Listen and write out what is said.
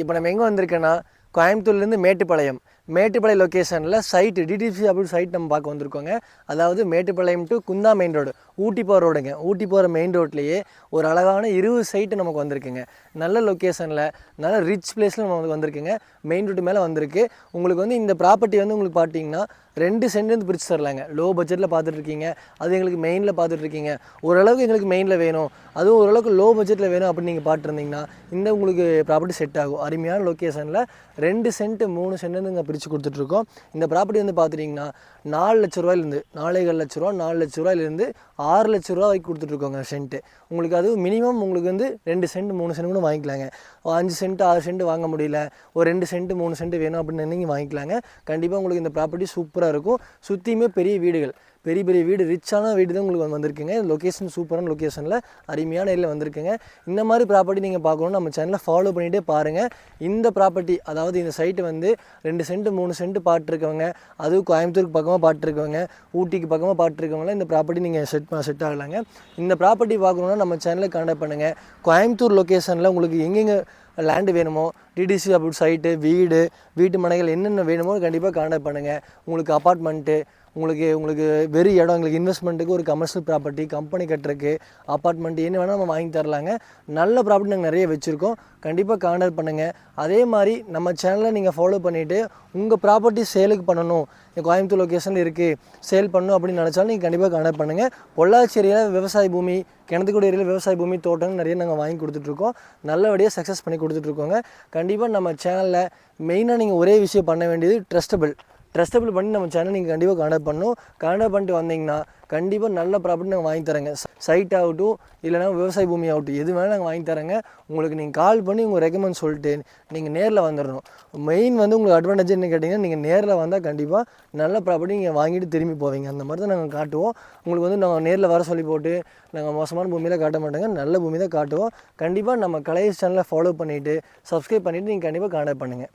இப்போ நம்ம எங்கே வந்திருக்கேன்னா கோயம்புத்தூர்லேருந்து மேட்டுப்பாளையம். மேட்டுப்பாளையம் லொக்கேஷனில் சைட்டு டிடிசி அப்படின்னு சைட் நம்ம பார்க்க வந்திருக்கோங்க. அதாவது Mettupalayam to Kundha main road Ooty போகிற ரோடுங்க ஊட்டி போகிற மெயின் ரோட்லேயே ஒரு அழகான இருபது சைட்டு நமக்கு வந்திருக்குங்க. நல்ல லொக்கேஷனில் நல்ல ரிச் பிளேஸில் நமக்கு வந்திருக்குங்க. மெயின் ரோட்டு மேலே வந்திருக்கு. உங்களுக்கு வந்து இந்த ப்ராப்பர்ட்டி வந்து உங்களுக்கு பார்த்தீங்கன்னா ரெண்டு சென்ட்லேருந்து பிரித்து தரலாங்க. லோ பட்ஜெட்டில் பார்த்துட்ருக்கீங்க அது எங்களுக்கு மெயினில் பார்த்துட்ருக்கீங்க ஓரளவுக்கு எங்களுக்கு மெயினில் வேணும். அதுவும் ஓரளவுக்கு லோ பட்ஜெட்டில் வேணும் அப்படின்னு நீங்கள் பார்த்துருந்தீங்கன்னா இந்த உங்களுக்கு ப்ராப்பர்ட்டி செட் ஆகும். அருமையான லொக்கேஷனில் ரெண்டு சென்ட் மூணு சென்ட் பிரித்து கொடுத்துட்ருக்கோம். இந்த ப்ராப்பர்ட்டி வந்து பார்த்துட்டிங்கன்னா நாலு லட்ச ரூபாயிலேருந்து நாலேகால் லட்ச ரூபா நாலு லட்ச ரூபாயிலேருந்து ஆறு லட்ச ரூபா வரைக்கும் கொடுத்துட்ருக்கோங்க சென்ட்டு உங்களுக்கு அது மினிமம் உங்களுக்கு வந்து ரெண்டு சென்ட் மூணு சென்ட் கூட வாங்கிக்கலாங்க. அஞ்சு சென்ட் ஆறு சென்ட் வாங்க முடியல. ஒரு ரெண்டு சென்ட் மூணு சென்ட் வேணும் அப்படின்னு நீங்கள் வாங்கிக்கலாங்க. கண்டிப்பாக உங்களுக்கு இந்த ப்ராப்பர்ட்டி சூப்பராக இருக்கும். சுற்றியுமே பெரிய வீடுகள். பெரிய பெரிய வீடு ரிச்சான வீடு தான் உங்களுக்கு வந்து வந்திருக்குங்க லொக்கேஷன் சூப்பரான லொக்கேஷனில் அருமையான ஏரியில் வந்திருக்குங்க. இந்த மாதிரி ப்ராப்பர்ட்டி நீங்கள் பார்க்கணும் நம்ம சேனலை ஃபாலோ பண்ணிகிட்டே பாருங்கள் இந்த ப்ராப்பர்ட்டி அதாவது இந்த சைட்டு வந்து ரெண்டு சென்ட் மூணு சென்ட் பாட்டுருக்கவங்க அதுவும் கோயம்புத்தூருக்கு பக்கமாக பாட்டுருக்கவங்க ஊட்டிக்கு பக்கமாக பாட்டுருக்கவங்களாம் இந்த ப்ராப்பர்ட்டி நீங்கள் செட் செட் ஆகலாங்க. இந்த ப்ராப்பர்ட்டி பார்க்கணுன்னா நம்ம சேனலை கான்டாக்ட் பண்ணுங்கள் கோயம்புத்தூர் லொக்கேஷனில் உங்களுக்கு எங்கெங்கே லேண்டு வேணுமோ டிடிசி அப்படி சைட்டு வீடு வீட்டு மனைகள் என்னென்ன வேணுமோ கண்டிப்பாக கான்டாக்ட் பண்ணுங்கள் உங்களுக்கு அப்பார்ட்மெண்ட்டு உங்களுக்கு உங்களுக்கு வெறும் இடம் எங்களுக்கு இன்வெஸ்ட்மெண்ட்டுக்கு ஒரு கமர்ஷியல் ப்ராப்பர்ட்டி கம்பெனி கட்டுறக்கு அப்பார்ட்மெண்ட் என்ன வேணால் நம்ம வாங்கி தரலாங்க. நல்ல ப்ராப்பர்ட்டி நாங்கள் நிறைய வச்சுருக்கோம். கண்டிப்பாக கான்டாக்ட் பண்ணுங்கள் அதே மாதிரி நம்ம சேனலை நீங்கள் ஃபாலோ பண்ணிவிட்டு உங்கள் ப்ராப்பர்ட்டி சேலுக்கு பண்ணணும். இங்க கோயம்புத்தூர் லொக்கேஷனில் இருக்குது சேல் பண்ணணும் அப்படின்னு நினச்சாலும் நீங்கள் கண்டிப்பாக கான்டாக்ட் பண்ணுங்கள் பொள்ளாச்சேரியில் விவசாய பூமி கிணத்துக்குடி ஏரியில் விவசாய பூமி தோட்டம் நிறைய நாங்கள் வாங்கி கொடுத்துட்ருக்கோம். நல்லபடியாக சக்ஸஸ் பண்ணி கொடுத்துட்ருக்கோங்க. கண்டிப்பாக நம்ம சேனலில் மெயினாக நீங்கள் ஒரே விஷயம் பண்ண வேண்டியது ட்ரஸ்டபிள் ட்ரஸ்டபிள் பண்ணி நம்ம சேனல் நீங்கள் கண்டிப்பாக கான்டாக்ட் பண்ணணும். கான்டாக்ட் பண்ணிட்டு வந்தீங்கன்னா கண்டிப்பாக நல்ல ப்ராப்பர்ட்டி நாங்கள் வாங்கி தரேங்க. சைட் ஆகட்டும் இல்லைனா விவசாய பூமி ஆகட்டும் எது வேணாலும் நாங்கள் வாங்கி தரேங்க. உங்களுக்கு நீங்கள் கால் பண்ணி உங்கள் ரெக்கமெண்ட் சொல்லிட்டு நீங்கள் நேரில் வந்துடணும் மெயின் வந்து உங்களுக்கு அட்வான்டேஜ் என்ன கேட்டிங்கன்னா நீங்கள் நேரில் வந்தால் கண்டிப்பாக நல்ல ப்ராப்பர்ட்டி நீங்கள் வாங்கிட்டு திரும்பி போவீங்க. அந்த மாதிரி தான் நாங்கள் காட்டுவோம். உங்களுக்கு வந்து நாங்கள் நேரில் வர சொல்லி போட்டு நாங்கள் மோசமான பூமியில் காட்ட மாட்டோங்க. நல்ல பூமி தான் காட்டுவோம். கண்டிப்பாக நம்ம கலை சேனலை ஃபாலோ பண்ணிவிட்டு சப்ஸ்கிரைப் பண்ணிவிட்டு நீங்கள் கண்டிப்பாக கான்டாக்ட் பண்ணுங்கள்